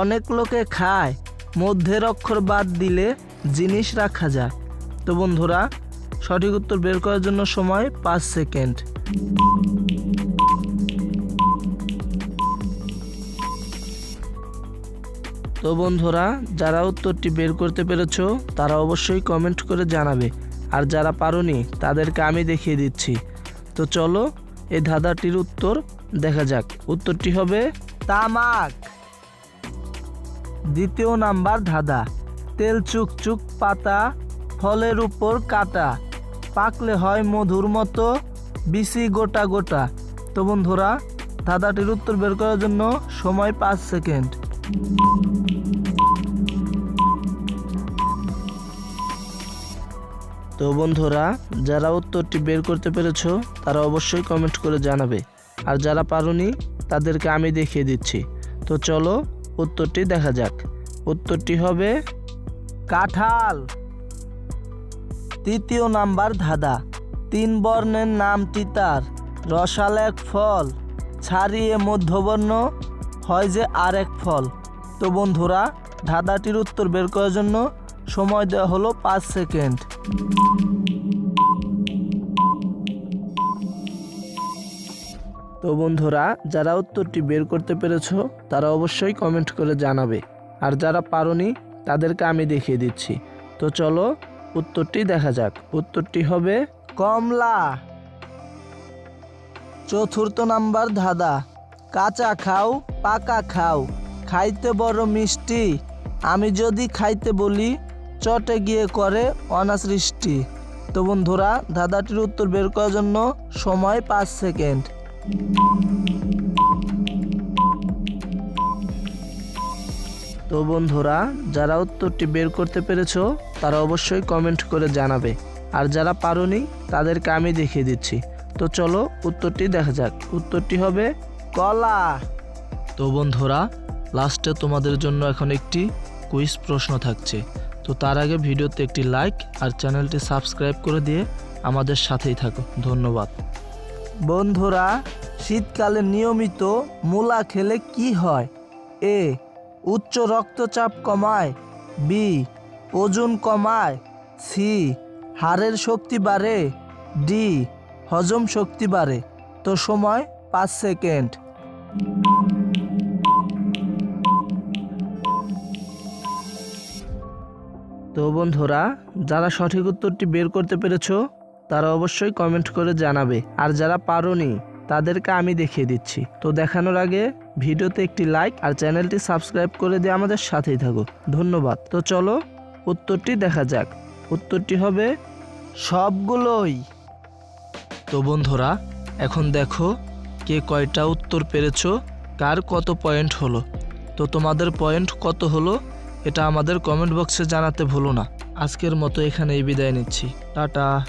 অনেক লোকে খায়। মধ্যের অক্ষর বাদ দিলে জিনিস রাখা যায়। তো বন্ধুরা, সঠিক উত্তর বের করার জন্য সময় পাঁচ সেকেন্ড। তো বন্ধুরা, যারা উত্তরটি বের করতে পেরেছ, তারা অবশ্যই কমেন্ট করে জানাবে। আর যারা পারোনি, তাদেরকে আমি দেখিয়ে দিচ্ছি। তো চলো, এই ধাঁধাটির উত্তর দেখা যাক। উত্তরটি হবে তামাক। দ্বিতীয় নাম্বার ধাঁধা। তেল চুকচুক পাতা ফলের উপর কাটা। পাকলে হয় মধুর মতো বিসি গোটা গোটা। তো বন্ধুরা, ধাঁধাটির উত্তর বের করার জন্য সময় পাঁচ সেকেন্ড। তো বন্ধুরা, যারা উত্তরটি বের করতে পেরেছ, তারা অবশ্যই কমেন্ট করে জানাবে। আর যারা পারোনি, তাদেরকে আমি দেখিয়ে দিচ্ছি। তো চলো উত্তরটি দেখা যাক। উত্তরটি হবে কাঁঠাল। তৃতীয় নাম্বার ধাঁধা। তিন বর্ণের নামটি তার। রসাল এক ফল, ছাড়িয়ে মধ্যবর্ণ হয় যে আর এক ফল। তো বন্ধুরা, ধাঁধাটির উত্তর বের করার জন্য সময় দেওয়া হলো পাঁচ সেকেন্ড। তো বন্ধুরা, যারা উত্তরটি বের করতে পেরেছ, তারা অবশ্যই কমেন্ট করে জানাবে। আর যারা পারোনি, তাদেরকে আমি দেখিয়ে দিচ্ছি। তো চলো, উত্তরটি দেখা যাক। উত্তরটি হবে কমলা। চতুর্থ নাম্বার ধাঁধা। কাঁচা খাও, পাকা খাও। খাইতে বড় মিষ্টি। আমি যদি খাইতে বলি, চটে গিয়ে করে অনাসৃষ্টি। তো বন্ধুরা, ধাঁধাটির উত্তর বের করার জন্য সময় পাঁচ সেকেন্ড। তো বন্ধুরা, যারা উত্তরটি বের করতে পেরেছ, তারা অবশ্যই কমেন্ট করে জানাবে। আর যারা পারোনি, তাদেরকে আমি দেখিয়ে দিচ্ছি। তো চলো, উত্তরটি দেখা যাক। উত্তরটি হবে কলা। তো বন্ধুরা লাস্টে তোমাদের জন্য এখন একটি কুইজ প্রশ্ন থাকছে। তো তার আগে ভিডিওতে একটি লাইক আর চ্যানেলটি সাবস্ক্রাইব করে দিয়ে আমাদের সাথেই থাকো। ধন্যবাদ। বন্ধুরা, শীতকালে নিয়মিত মূলা খেলে কি হয়? এ, উচ্চ রক্তচাপ কমায়। বি, ওজন কমায়। সি, হাড়ের শক্তি বাড়ে। ডি, হজম শক্তি বাড়ে। তো সময় পাঁচ সেকেন্ড। তো বন্ধুরা, যারা সঠিক উত্তরটি বের করতে পেরেছ তারা অবশ্যই কমেন্ট করে জানাবে। আর যারা পারোনি, তাদেরকে আমি দেখিয়ে দিচ্ছি। তো দেখানোর আগে ভিডিওতে একটি লাইক আর চ্যানেলটি সাবস্ক্রাইব করে দিয়ে আমাদের সাথেই থাকো। ধন্যবাদ। তো চলো, উত্তরটি দেখা যাক। উত্তরটি হবে, সবগুলোই। তো বন্ধুরা, এখন দেখো কে কয়টা উত্তর পেরেছ, কার কত পয়েন্ট হলো। তো তোমাদের পয়েন্ট কত হলো, এটা আমাদের কমেন্ট বক্সে জানাতে ভুলো না। আজকের মতো এখানেই বিদায় নিচ্ছি। টাটা।